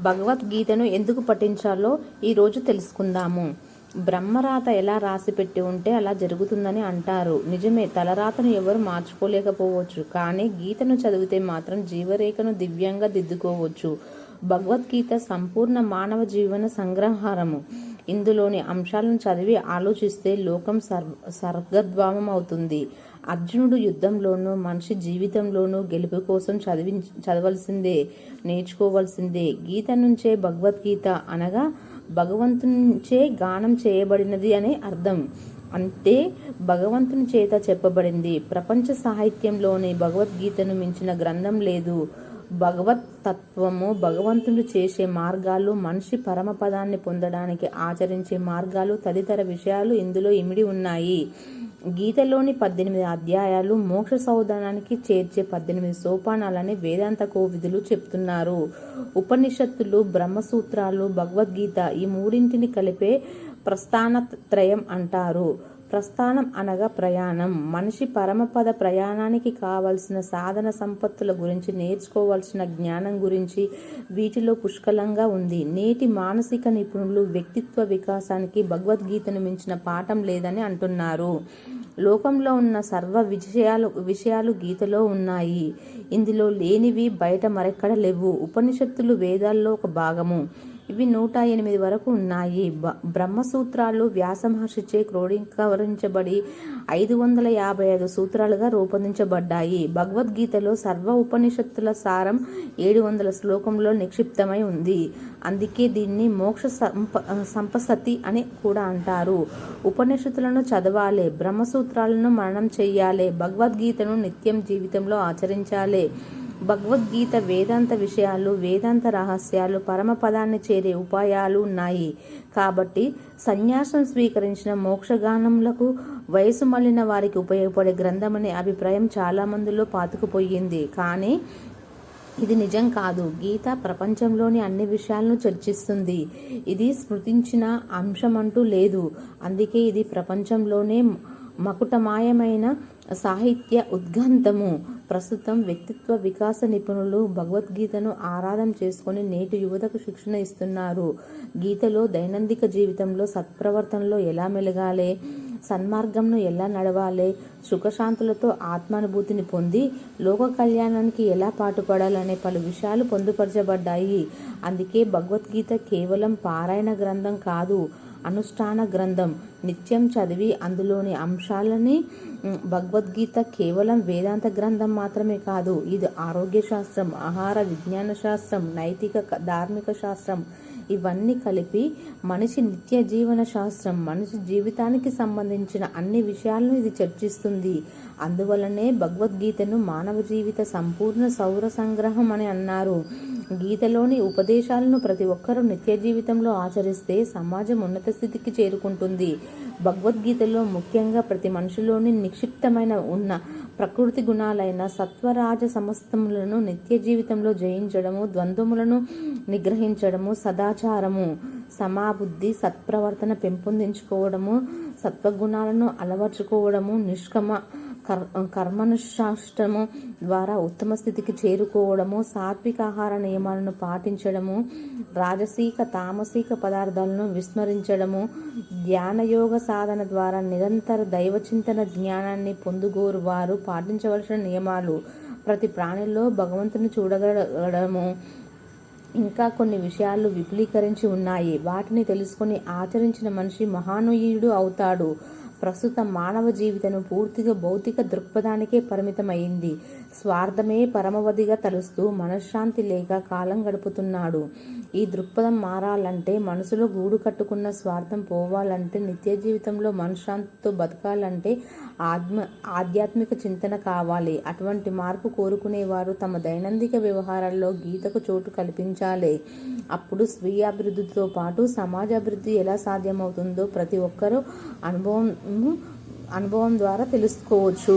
భగవద్గీతను ఎందుకు పఠించాలో ఈరోజు తెలుసుకుందాము. బ్రహ్మరాత ఎలా రాసి పెట్టి ఉంటే అలా జరుగుతుందని అంటారు. నిజమే తలరాతను ఎవరు మార్చుకోలేకపోవచ్చు కానీ గీతను చదివితే మాత్రం జీవరేఖను దివ్యంగా దిద్దుకోవచ్చు. భగవద్గీత సంపూర్ణ మానవ జీవన సంగ్రహారము. ఇందులోని అంశాలను చదివి ఆలోచిస్తే లోకం సర్ సర్గద్భావం అవుతుంది అర్జునుడు యుద్ధంలోనూ మనిషి జీవితంలోనూ గెలుపు కోసం చదివి చదవలసిందే నేర్చుకోవాల్సిందే. గీత నుంచే భగవద్గీత అనగా భగవంతునిచే గానం చేయబడినది అనే అర్థం. అంటే భగవంతుని చేత చెప్పబడింది. ప్రపంచ సాహిత్యంలోని భగవద్గీతను మించిన గ్రంథం లేదు. భగవత్ తత్వము భగవంతుడు చేసే మార్గాలు మనిషి పరమపదాన్ని పొందడానికి ఆచరించే మార్గాలు తదితర విషయాలు ఇందులో ఇమిడి ఉన్నాయి. గీతలోని పద్దెనిమిది అధ్యాయాలు మోక్ష సౌధానానికి చేర్చే పద్దెనిమిది సోపానాలని వేదాంత కోవిదులు చెప్తున్నారు. ఉపనిషత్తులు బ్రహ్మసూత్రాలు భగవద్గీత ఈ మూడింటిని కలిపే ప్రస్థానత్రయం అంటారు. ప్రస్థానం అనగా ప్రయాణం. మనిషి పరమపద ప్రయాణానికి కావలసిన సాధన సంపత్తుల గురించి నేర్చుకోవాల్సిన జ్ఞానం గురించి వీటిలో పుష్కలంగా ఉంది. నేటి మానసిక నిపుణులు వ్యక్తిత్వ వికాసానికి భగవద్గీతను మించిన పాఠం లేదని అంటున్నారు. లోకంలో ఉన్న సర్వ విషయాలు విషయాలు గీతలో ఉన్నాయి. ఇందులో లేనివి బయట మరెక్కడ లేవు. ఉపనిషత్తులు వేదాల్లో ఒక భాగము. ఇవి నూట ఎనిమిది వరకు ఉన్నాయి. బ బ్రహ్మసూత్రాలు వ్యాస మహర్షిచే క్రోడీకరించబడి ఐదు వందల యాభై ఐదు సూత్రాలుగా రూపొందించబడ్డాయి. భగవద్గీతలో సర్వ ఉపనిషత్తుల సారం ఏడు వందల శ్లోకంలో నిక్షిప్తమై ఉంది. అందుకే దీన్ని మోక్ష సంప సంపసతి అని కూడా అంటారు. ఉపనిషత్తులను చదవాలి బ్రహ్మసూత్రాలను మరణం చెయ్యాలి భగవద్గీతను నిత్యం జీవితంలో ఆచరించాలి. భగవద్గీత వేదాంత విషయాలు వేదాంత రహస్యాలు పరమపదాన్ని చేరే ఉపాయాలు ఉన్నాయి. కాబట్టి సన్యాసం స్వీకరించిన మోక్షగానములకు వయసు మళ్ళిన వారికి ఉపయోగపడే గ్రంథమనే అభిప్రాయం చాలా మందిలో పాతుకుపోయింది. కానీ ఇది నిజం కాదు. గీత ప్రపంచంలోని అన్ని విషయాలను చర్చిస్తుంది. ఇది స్మృతించిన అంశం అంటూ లేదు. అందుకే ఇది ప్రపంచంలోనే మకుటమాయమైన సాహిత్య ఉద్గంతము ప్రస్తుతం వ్యక్తిత్వ వికాస నిపుణులు భగవద్గీతను ఆరాధన చేసుకుని నేటి యువతకు శిక్షణ ఇస్తున్నారు. గీతలో దైనందిక జీవితంలో సత్ప్రవర్తనలో ఎలా మెలగాలి సన్మార్గంను ఎలా నడవాలి సుఖశాంతులతో ఆత్మానుభూతిని పొంది లోక కళ్యాణానికి ఎలా పాటుపడాలనే పలు విషయాలు పొందుపరచబడ్డాయి. అందుకే భగవద్గీత కేవలం పారాయణ గ్రంథం కాదు అనుష్ఠాన గ్రంథం. నిత్యం చదివి అందులోని అంశాలని భగవద్గీత కేవలం వేదాంత గ్రంథం మాత్రమే కాదు ఇది ఆరోగ్య శాస్త్రం ఆహార విజ్ఞాన శాస్త్రం నైతిక ధార్మిక శాస్త్రం ఇవన్నీ కలిపి మనిషి నిత్య జీవన శాస్త్రం మనిషి జీవితానికి సంబంధించిన అన్ని విషయాలను ఇది చర్చిస్తుంది. అందువలనే భగవద్గీతను మానవ జీవిత సంపూర్ణ సౌర సంగ్రహం అని అన్నారు. గీతలోని ఉపదేశాలను ప్రతి ఒక్కరూ నిత్య జీవితంలో ఆచరిస్తే సమాజం ఉన్నత స్థితికి చేరుకుంటుంది. భగవద్గీతలో ముఖ్యంగా ప్రతి మనుషులోని నిక్షిప్తమైన ఉన్న ప్రకృతి గుణాలైన సత్వరాజ సమస్తములను నిత్య జీవితంలో జయించడము ద్వంద్వములను నిగ్రహించడము సదాచారము సమాబుద్ధి సత్ప్రవర్తన పెంపొందించుకోవడము సత్వగుణాలను అలవర్చుకోవడము నిష్కమ కర్ కర్మనుశాస్త్రము ద్వారా ఉత్తమ స్థితికి చేరుకోవడము సాత్విక ఆహార నియమాలను పాటించడము రాజసీక తామసీక పదార్థాలను విస్మరించడము ధ్యానయోగ సాధన ద్వారా నిరంతర దైవచింతన జ్ఞానాన్ని పొందుగోరు వారు పాటించవలసిన నియమాలు ప్రతి ప్రాణిలో భగవంతుని చూడగలగడము ఇంకా కొన్ని విషయాలు విపులీకరించి ఉన్నాయి. వాటిని తెలుసుకొని ఆచరించిన మనిషి మహానుయుడు అవుతాడు. ప్రస్తుత మానవ జీవితం పూర్తిగా భౌతిక దృక్పథానికే పరిమితమైంది. స్వార్థమే పరమవధిగా తలుస్తూ మనశ్శాంతి లేక కాలం గడుపుతున్నాడు. ఈ దృక్పథం మారాలంటే మనసులో గూడు కట్టుకున్న స్వార్థం పోవాలంటే నిత్య జీవితంలో మనశ్శాంతితో బతకాలంటే ఆత్మ ఆధ్యాత్మిక చింతన కావాలి. అటువంటి మార్పు కోరుకునేవారు తమ దైనందిక వ్యవహారాల్లో గీతకు చోటు కల్పించాలి. అప్పుడు స్వీయ అభివృద్ధితో పాటు సమాజ అభివృద్ధి ఎలా సాధ్యమవుతుందో ప్రతి ఒక్కరూ అనుభవం అనుభవం ద్వారా తెలుసుకోవచ్చు.